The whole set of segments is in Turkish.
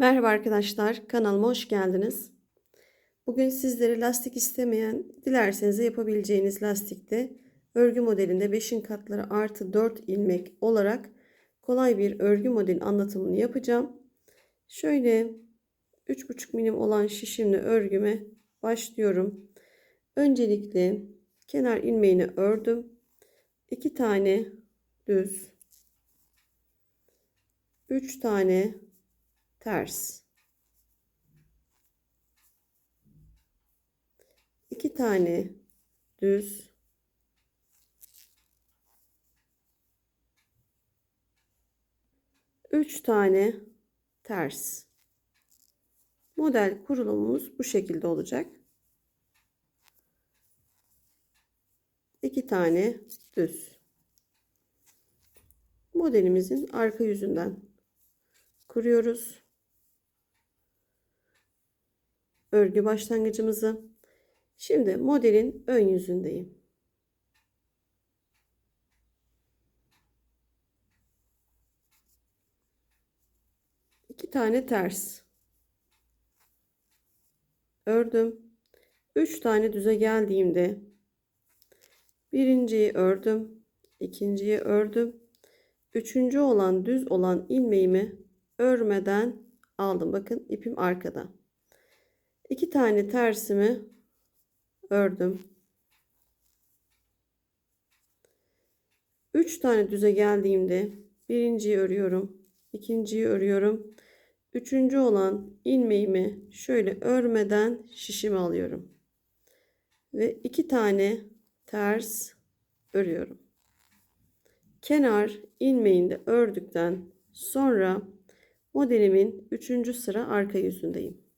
Merhaba arkadaşlar, kanalıma hoş geldiniz. Bugün sizlere lastik istemeyen, dilerseniz de yapabileceğiniz lastikte örgü modelinde 5'in katları artı 4 ilmek olarak kolay bir örgü model anlatımını yapacağım. Şöyle 3,5 milim olan şişimle örgüme başlıyorum. Öncelikle kenar ilmeğini ördüm. 2 tane düz 3 tane ters. iki tane düz. Üç tane ters. Model kurulumumuz bu şekilde olacak. iki tane düz. Modelimizin arka yüzünden kuruyoruz. Örgü başlangıcımızı. Şimdi modelin ön yüzündeyim. İki tane ters. Ördüm. Üç tane düze geldiğimde birinciyi ördüm. ikinciyi ördüm. Üçüncü olan düz olan ilmeğimi örmeden aldım. Bakın ipim arkada. İki tane tersimi ördüm. Üç tane düze geldiğimde birinciyi örüyorum. ikinciyi örüyorum. Üçüncü olan ilmeğimi şöyle örmeden şişimi alıyorum. Ve iki tane ters örüyorum. Kenar ilmeğinde ördükten sonra modelimin üçüncü sıra arka yüzündeyim.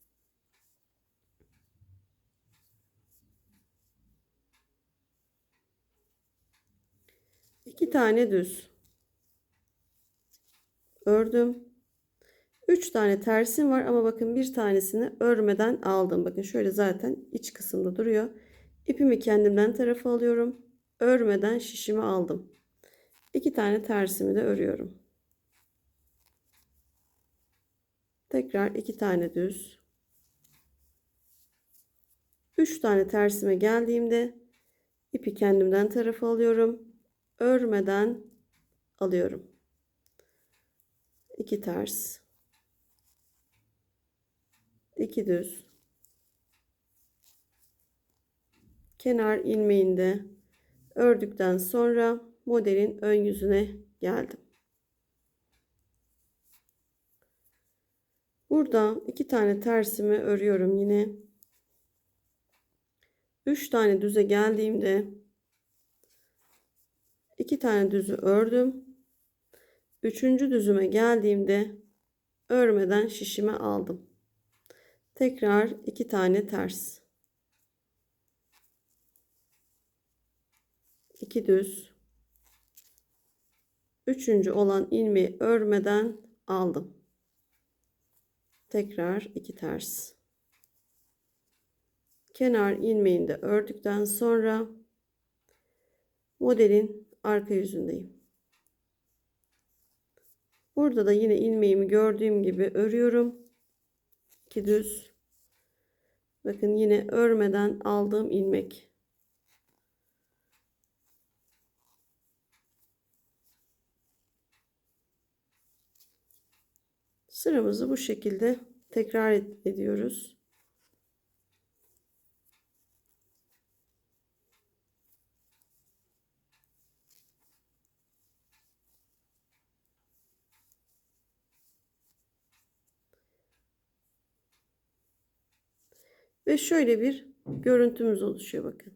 İki tane düz ördüm. Üç tane tersim var ama bakın bir tanesini örmeden aldım. Bakın şöyle zaten iç kısımda duruyor. İpimi kendimden tarafa alıyorum. Örmeden şişimi aldım. İki tane tersimi de örüyorum. Tekrar iki tane düz. Üç tane tersime geldiğimde ipi kendimden tarafa alıyorum örmeden alıyorum. 2 ters. 2 düz. Kenar ilmeğinde ördükten sonra modelin ön yüzüne geldim. Burada iki tane tersimi örüyorum yine. Üç tane düze geldiğimde iki tane düzü ördüm. Üçüncü düzüme geldiğimde örmeden şişime aldım. Tekrar iki tane ters. iki düz. Üçüncü olan ilmeği örmeden aldım. Tekrar iki ters. Kenar ilmeğini de ördükten sonra modelin arka yüzündeyim. Burada da yine ilmeğimi gördüğüm gibi örüyorum. 2 düz. Bakın yine örmeden aldığım ilmek. Sıramızı bu şekilde tekrar ediyoruz. Ve şöyle bir görüntümüz oluşuyor bakın.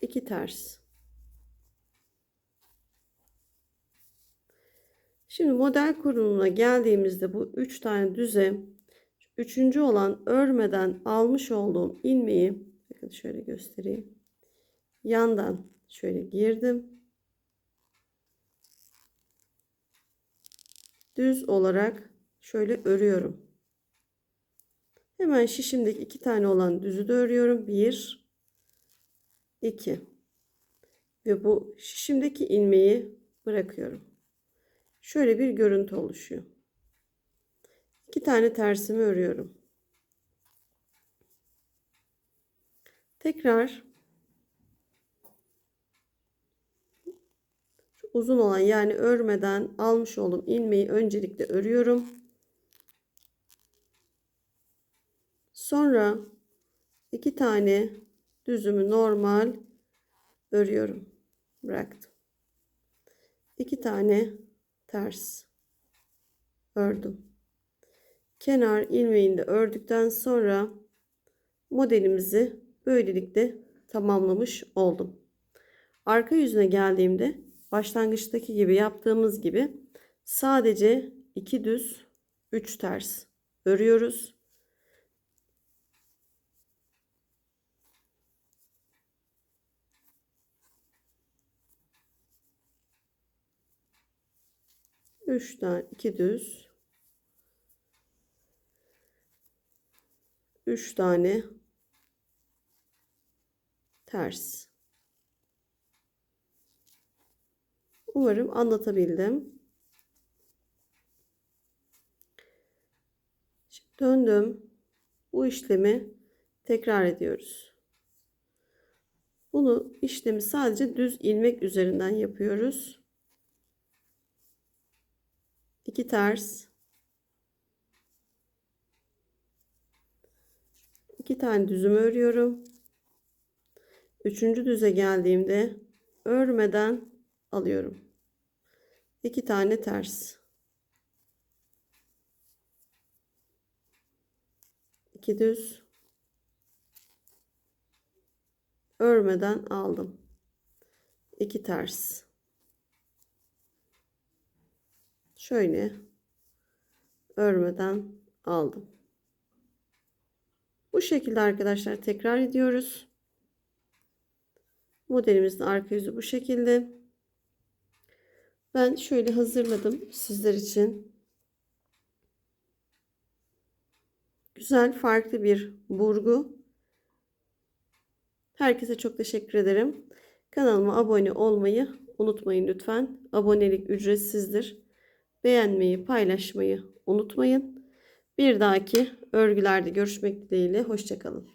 İki ters. Şimdi model kurulumuna geldiğimizde bu üç tane düze üçüncü olan örmeden almış olduğum ilmeği bakın şöyle göstereyim. Yandan şöyle girdim. Düz olarak şöyle örüyorum. Hemen şişimdeki iki tane olan düzü de örüyorum. Bir, 2 ve bu şişimdeki ilmeği bırakıyorum. Şöyle bir görüntü oluşuyor. İki tane tersimi örüyorum. Tekrar uzun olan yani örmeden almış olduğum ilmeği öncelikle örüyorum. Sonra iki tane düzümü normal örüyorum. Bıraktım. İki tane ters ördüm. Kenar ilmeğini de ördükten sonra modelimizi böylelikle tamamlamış oldum. Arka yüzüne geldiğimde başlangıçtaki gibi yaptığımız gibi sadece iki düz, üç ters örüyoruz. Üç tane iki düz. Üç tane ters. Umarım anlatabildim. Şimdi döndüm. Bu işlemi tekrar ediyoruz. Bunu işlemi sadece düz ilmek üzerinden yapıyoruz. 2 ters. 2 tane düzümü örüyorum. Üçüncü düze geldiğimde örmeden alıyorum. 2 tane ters. 2 düz. Örmeden aldım. 2 ters. Şöyle örmeden aldım. Bu şekilde arkadaşlar tekrar ediyoruz. Modelimizin arka yüzü bu şekilde. Ben şöyle hazırladım sizler için. Güzel farklı bir burgu. Herkese çok teşekkür ederim. Kanalıma abone olmayı unutmayın lütfen. Abonelik ücretsizdir. Beğenmeyi, paylaşmayı unutmayın. Bir dahaki örgülerde görüşmek dileğiyle. Hoşçakalın.